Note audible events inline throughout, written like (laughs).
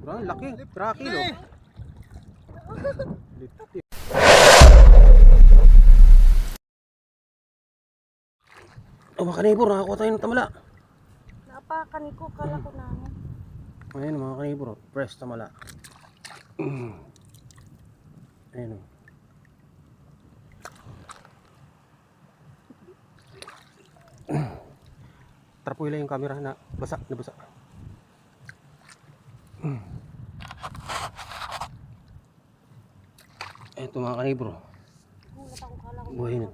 Bro, laki. Traki, no? Oh, mga kanibor, nakakuha tayo ng tamala. Napakan ko, kala ko na ano. Ayan mga kanibor, press tamala. (clears throat) Ayan o. Trapoy lang yung camera na basa, na basa. Eto mga ko. Buhay na.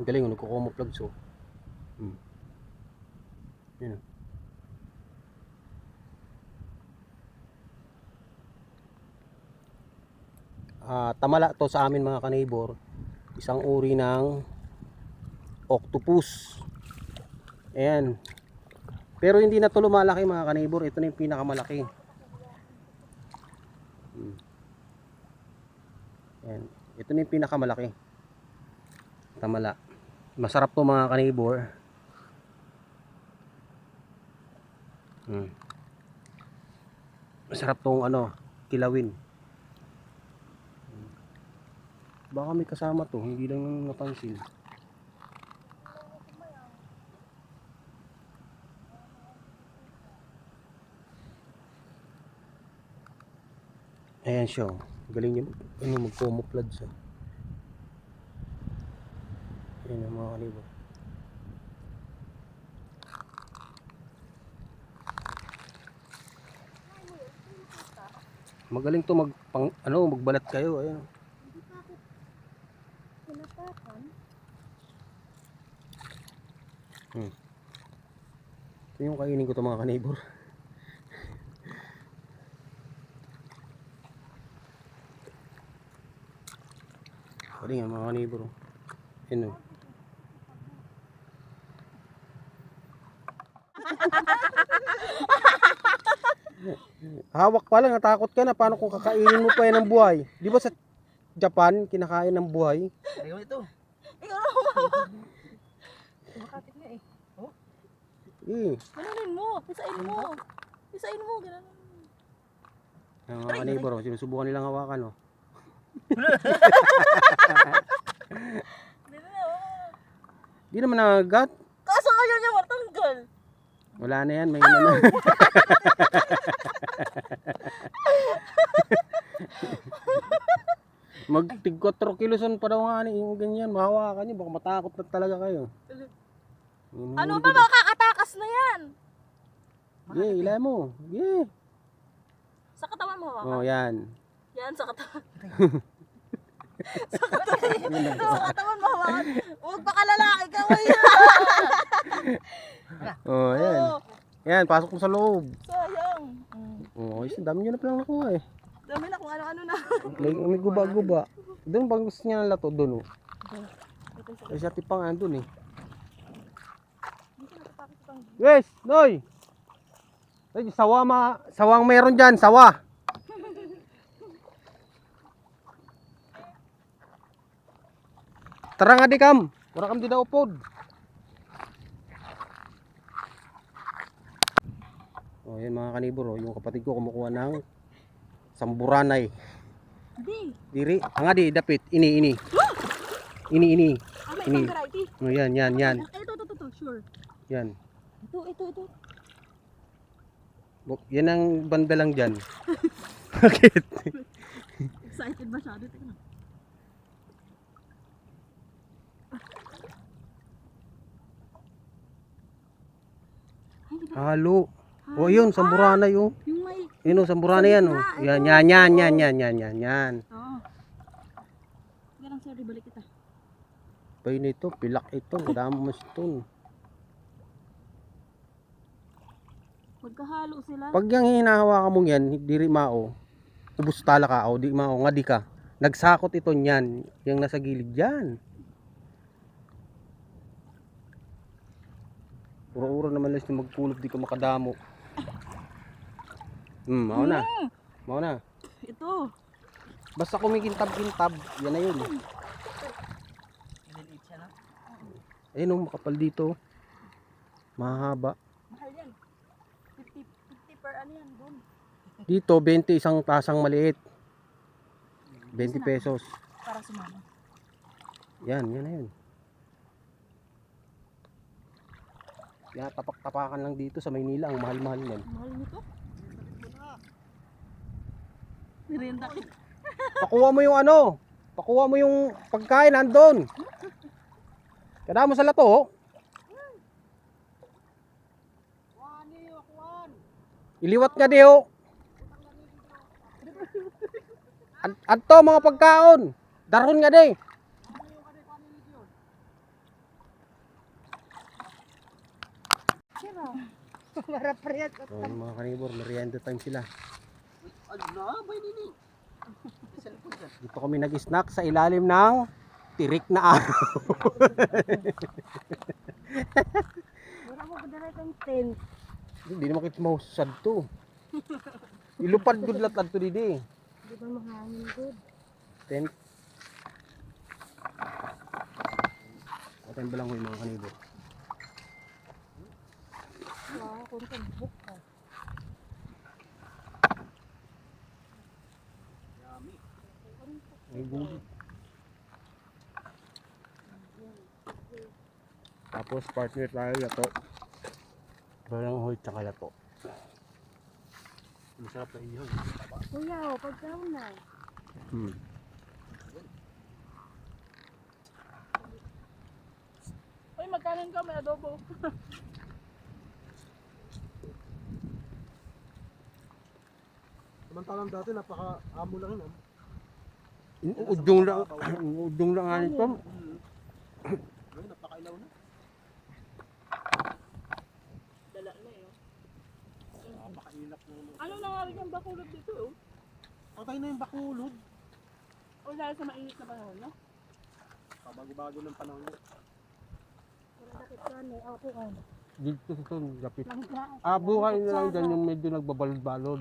Ang galing, oh, nagkukumoplag so. Hmm. Yan o. Ah, tamala to sa amin mga kanibor. Isang uri ng octopus. Ayan. Pero hindi na to lumalaki mga kanibor. Ito na yung pinakamalaki. Hmm. Ayan. Ito na yung pinakamalaki. Tamala. Masarap to mga kanibor. Hmm. Masarap tong ano, kilawin. Baka may kasama to, hindi lang napansin. Ayan siya. oh. Galing niya ano, mag-camouflage. Ayan ang mga kanibor. Magaling to mag pang, ano, magbalat kayo. Pinapakan? Hmm. Ito yung kainin ko to mga kanibor. Pwede nga mga kanibor. oh. Yan o. Hawak pa lang, natakot ka na. Paano kung kakainin mo pa yan ng buhay? Di ba sa Japan, kinakain ng buhay? Ayaw ito. Makapit nga eh. Eh, Ganonin mo, pisain mo. Pisain mo, ganonin mo. mga kanibor, oh, sinusubukan nilang hawakan. Oh. Na oh. Di naman nagagat. Kaso ayaw niya matanggal. Wala na yan, may ano na. (laughs) Magtig 4 kiloson pa daw nga ni yung ganyan, mahawakan niyo, baka matakot na talaga kayo. Ano ba makakatakas na yan? Yeah, ilay mo. Yeah. Sa katawan mo hawakan. Oh, yan. Yan, sa katawan. (laughs) sa katawan. sa katawan mo hawakan. Huwag baka lalaki ka. Uy. (laughs) Oh, yan. Yan, pasok mo sa loob. sayang. Mm. Oh, is dami niyo na palang nakuha eh. Dami na kung ano-ano na. May, may guba-guba. Doon bang gusto niya ng lato doon oh. Ay sa tipang andun eh. Yes, Noy. Ay, sawa ma, sawang meron diyan, sawa. Tara nga di kam. Wala kam di daw pod. Oh, yan mga kanibor oh, yung kapatid ko kumukuha ng samburanay. Hindi. Diri, nga di dapit, ini ini. Ini ini. Ah, may Ini. variety. Oh, yan, yan, yan. Ay, ito, ito, ito, sure. Yan. Ito, ito, ito. Yan ang banda lang dyan. (laughs) Bakit? Excited masyado. Tingnan. Di ba? Halo. O yun, samburanay oh. Yung may... Yun oh, samburanay yan oh. Yan, yan, yan, yan, yan, yan, yan, yan. Oo. Ganang sorry, balik kita. Pay nito, pilak ito. (laughs) Madami mas ito. Magkahalo sila. Pag yung hinahawakan mo yan, diri mao. Ubus tala ka, o di mao, nga di ka. Nagsakot ito niyan, yung nasa gilid yan. Ura-ura naman lang magpulot, di ka makadamo. Hmm, mao na. Mm, Mao na. ito. Basta kumikintab-kintab, yan na yun. Na. Ayun oh, makapal dito. Mahaba. Mahal yan. 50, 50 per ano yan, doon. Dito, 20 isang tasang maliit. 20 pesos. Para sumama. Yan, yan na yun. Yan, tapak-tapakan lang dito sa Maynila. Ang mahal-mahal yan. Mahal nito. Merienda kita. Pakuha mo yung ano. Pakuha mo yung pagkain nandun. Kada mo sa lato. oh. Iliwat nga di. Ad- Adto mga pagkaon. Darhon nga di. Para parehas. Oh, yung mga kanibor, merienda time sila. Ano na, bay nini? Dito kami nag-snack sa ilalim ng tirik na araw. Wala mo padala kang tent. Hindi naman kita mahusad to. Ilupad good lat adto didi. Di ba mahangin good? Tent. Atin ba lang yung mga kanibor? Wow, kung kan book ka. May gulit. Tapos partner tayo lato. Walang hoy tsaka lato. Masarap na iyaw. Kuya, oh, pagkaon na. Hmm. Uy, magkanan ka, may adobo. (laughs) Samantalang dati napaka-amo lang yun. Udong lang, udong lang nga nito. Ngayon napaka-ilaw na. Dala na eh. Napaka-ilap na. Ano nangyari kang bakulot dito, oh? Patay na yung bakulod. O dahil sa mainit na panahon, no? Pabago-bago ng panahon yun. Wala dakit ka, no? Ako ka. Dito sa ito, lapit. Ah, buhay na lang dyan yung medyo nagbabalod-balod.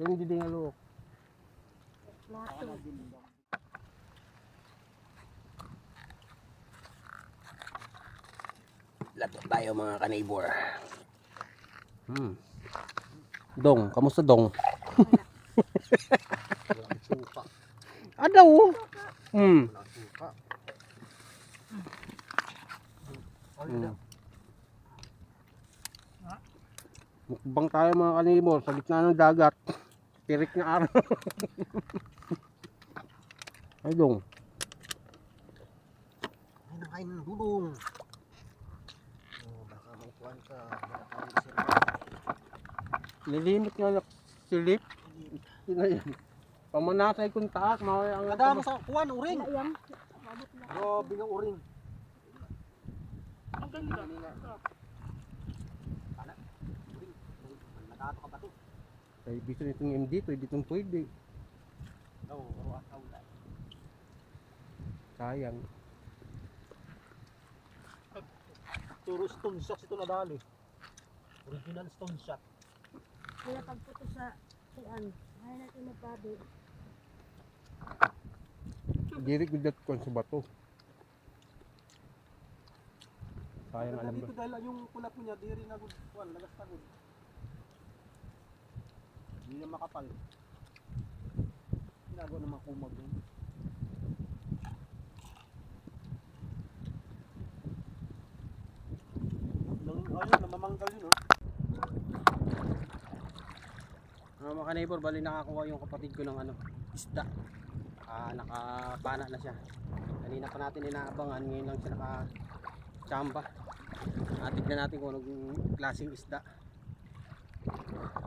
Yung hindi nga. Plato. Lato tayo mga kanibor. Hmm. Dong, kamusta dong? (laughs) Adaw. Hmm. Hmm. Mukbang tayo mga kanibor sa gitna ng dagat. Tirik na araw. (laughs) Ay dong. Ay, nakain ng dulong. Oh, baka maupuan ka. Nilimit nga na silip. Sino yan? Pamanasay kong taak. Maway ang Kada mo sa kuwan, uring. Grabe nga uring. Ang ganda. Nagato ka ba to? Kaya biso nitong MD, pwede itong pwede. Daw, oro at kaula. Sayang. Puro stone shots ito nadali. Original stone shot. Kaya pagputo sa siyan, ayaw natin magbabi. Diri ko dat kon sa bato. Sayang alam dito ba? dahil yung kulap niya, diri na gud kuwan, lagas na gud. Hindi na makapal. Ginagawa mga kumag yun. Ayun, namamanggal yun, oh. Mga neighbor, bali nakakuha yung kapatid ko ng ano, isda. Ah, nakapana na siya. Kanina pa natin inaabangan, ngayon lang siya nakachamba. Ah, tignan natin kung anong klaseng isda.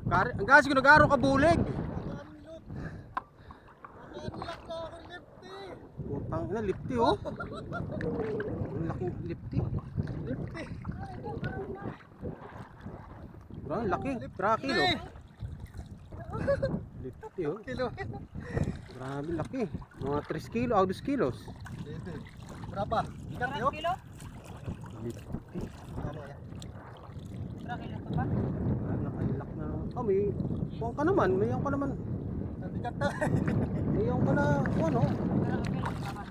Kar ang gas ko nag-aro ka bulig. Putang ina, lipti oh. Ang laking lipti. Lipti. Bro, ang laki. Traki oh. Lipti oh. Kilo. Grabe laki. Mga 3 kilo, ah, 2 kilos. Berapa? Ikan kilo? Lipti. Ilang kilo to ba? Ah, nakalak na. Oh, may kuwan ka naman. May ka naman. Ikan na. May ka na. Ano? Ilang kilo tama.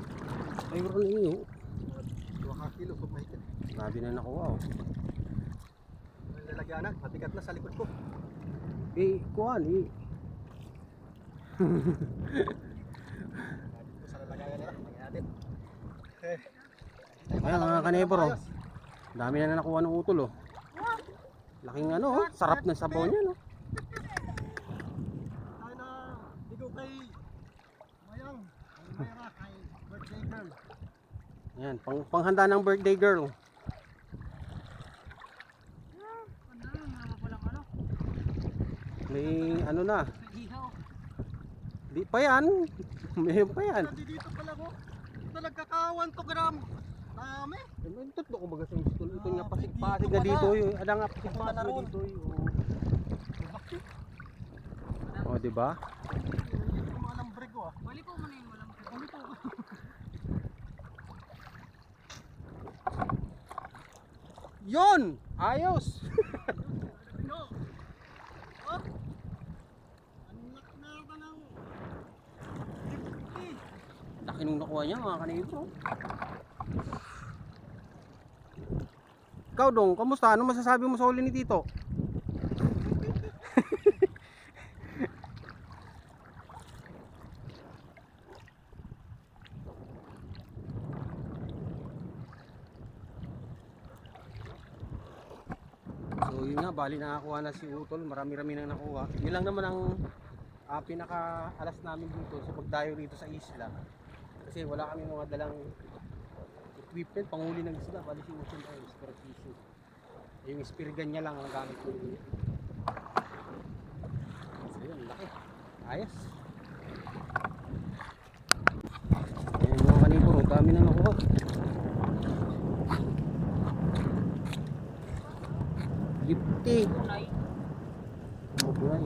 Mayroon iyo. Dua ka kilo kung mahigit. Grabe na nakuha oh. Lalagyanan, matigat na sa likod ko. Eh, kuhan eh. Ayan mga kanebor oh. Dami na na nakuha ng utol oh. Laking ano oh. Sarap ng sabaw niya no. Tayo na ligaw kay Mayang. Kay Mayra, kay birthday girl. Ayan, pang panghanda ng birthday girl. May ano na. Di pa yan. May pa yan. Dito pala ko. Ito nagkakawan to gram. Dami. May tatlo ko baga sa gusto. Ito nga Ah, pasig-pasig na dito. Ada nga pasig-pasig na dito. Oh, oh di ba? Lambre ko ah. Balik ko muna yung walang Ano Yon! Ayos! No. Oh. Laki nung nakuha niya mga kanibro. Ikaw dong, kamusta? Ano masasabi mo sa huli ni Tito? Bali nakakuha na si Utol, marami-rami nang nakuha. Yun lang naman ang ah, pinaka alas namin dito sa pagdayo rito sa isla. Kasi wala kami mga dalang equipment, panghuli ng isla, bali si Utol ay spear. Yung spear gun niya lang ang gamit ko. So yun, laki. Ayos. Ayan mga kanibor, ang dami na nakuha. Kulay. Mabuhay.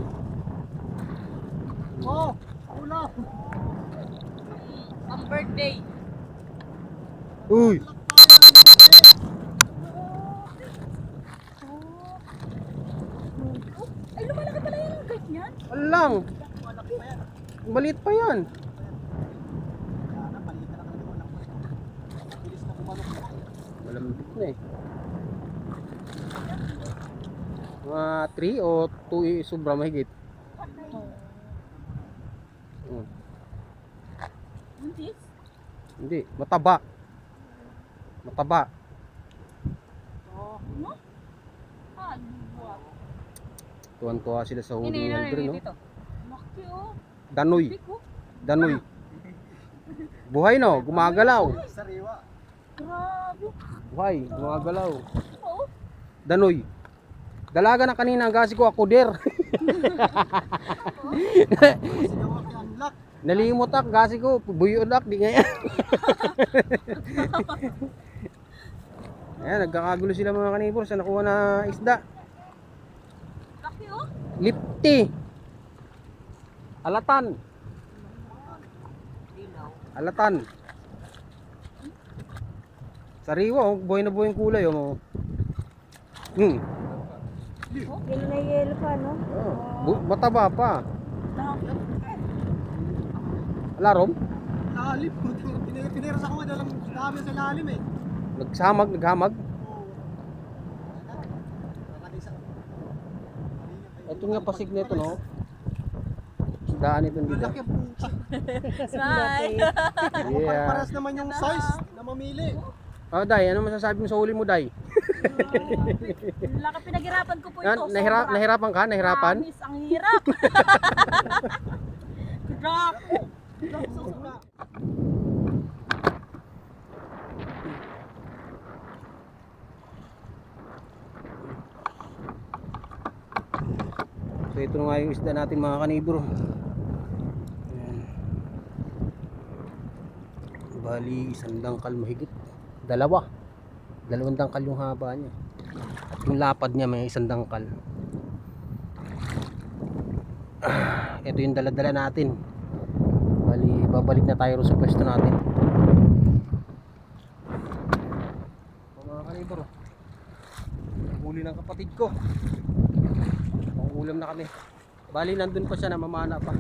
Oh, una. Ang birthday. Uy! Ay, lumalaki pala yan ang ganyan. Alang! Malaki pa yan. Maliit pa yan. Malambit na eh. Mga 3 o 2 eh, sobra mahigit. Hmm. Buntis? Hindi, mataba. Mataba. Oh. No? Ah, buwak. Tuwan-tuwa sila sa huli ni Aldrin, no? Laki oh. Danoy. Oh. Danoy. Buhay no, gumagalaw. Sariwa. Grabe. Buhay, gumagalaw. Oo. Danoy. Dalaga na kanina ang gasi ko ako der. (laughs) Nalimot ak gasi ko, buyo ak di nga yan. (laughs) Ayan, nagkakagulo sila mga kanibor sa nakuha na isda. Oh. Lipti. Alatan. Alatan. Sariwa, oh, buhay na buhay yung kulay. Oh. Hmm. Yelo na yelo pa, no? Oh, bu- mataba pa. Laki. Larom? Lalim. Pinir- Piniras ako nga dalang dami sa lalim eh. Nagsamag, naghamag. Ito nga pasig nito, no? Daan ito dito. Malaki ang puta. (laughs) Smile. Yeah. Paras naman yung size na mamili. Oh, Day, ano masasabi mo sa huli mo, Day? Laki pinaghirapan ko po ito. nahira, sobra. nahirapan ka? Nahirapan? Promise, ang hirap. (laughs) Drop. So ito na nga yung isda natin mga kanibro. Ayan. Bali, isang dangkal mahigit. Dalawa. Dalawang dangkal yung haba niya. Yung lapad niya may isang dangkal. Ah, ito yung daladala natin. Bali, babalik na tayo sa pwesto natin. Mga kanibro. Huli ng kapatid ko. Pangulam na kami. Bali nandun pa siya namamana pa.